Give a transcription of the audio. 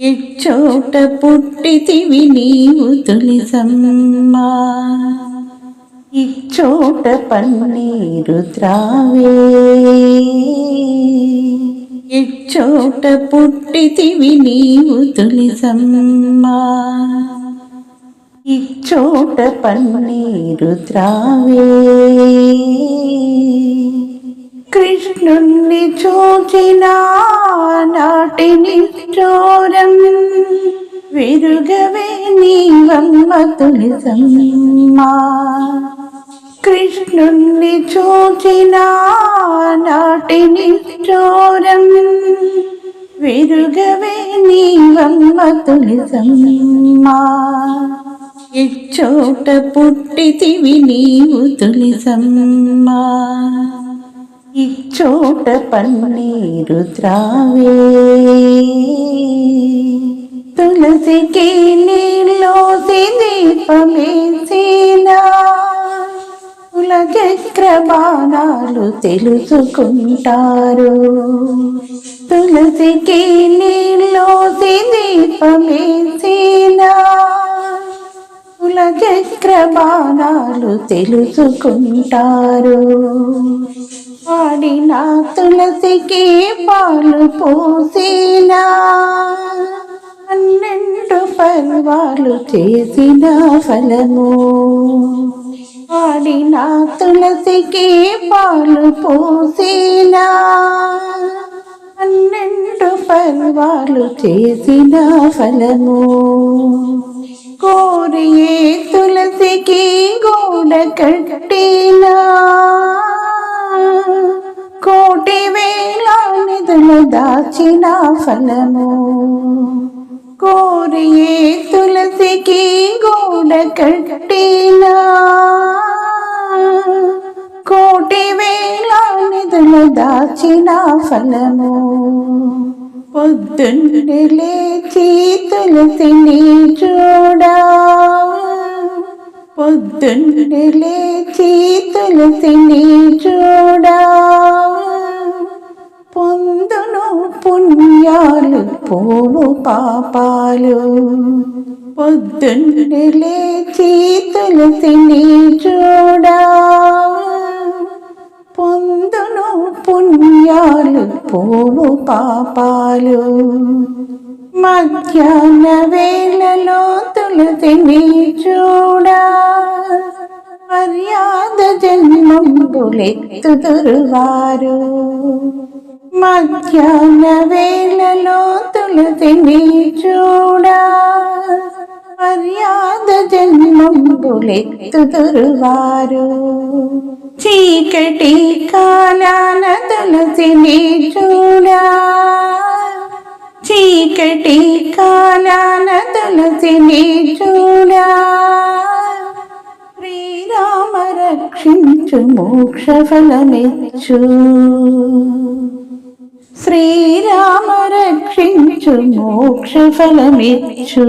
ఎచ్చోట పుట్టితివి నీవు తొలిసమ్మా. ఇచ్చోట పన్నీరు త్రావే. ఇచ్చోట పుట్టితివి నీవు తొలిసమ్మా. ఇచ్చోట పన్నీరు త్రావే. కృష్ణుణ్ణి చూచినా నాటిని చోరం విరుగవే నీవమ్మ తులిసమ్మా కృష్ణుణ్ణి చూచిన నాటిని చోరం విరుగవే నీవమ్మ తులిసమ్మా ఇచ్చోట పుట్టితివి నీవు తులిసమ్మా ఇచ్చోట పన్నీరు త్రావే. తులసికి నీళ్ళోసి దీపమేసినా కులచక్ర బాణాలు తెలుసుకుంటారు. తులసికి నీళ్ళోసి దీపమేసినా కులచక్ర బాణాలు తెలుసుకుంటారు. వాడిన తులసికి పాలు పోసిన పన్నెండు పర్వాలు చేసిన ఫలము. వాడిన తులసికి పాలు పోసిన పన్నెండు పర్వాలు చేసిన ఫలము. కోటి వేల నిధులు దాచిన ఫలము. కోరియే తులసికి గోడ కట్టినా. కోటి వేల నిధులు దాచిన ఫలము. పొద్దున్నే లేచి తులసిని చూడా. పొద్దున్నే లేచి తులసిని చూడా పుణ్యాలు పోవు పాపాలు. పొద్దున్నే లేచి తులసిని చూడా. పొందును పుణ్యాలు పోవు పాపాలు. మధ్యాహ్న వేళలో తులసిని చూడా. మర్యాద జన్మంబులెత్తుదురువారు మధ్యాహ్న వేళలో తులసిని చూడా. మర్యాద జన్మంబులెత్తుదురువారు చీకటి కాలాన తులసిని చూడా. చీకటి కాలాన తులసిని చూడా. ശ്രീരാമ രക്ഷിച്ചു മോക്ഷഫലമെച്ചു. ശ്രീരാമ രക്ഷിച്ചു മോക്ഷഫലമെച്ചു.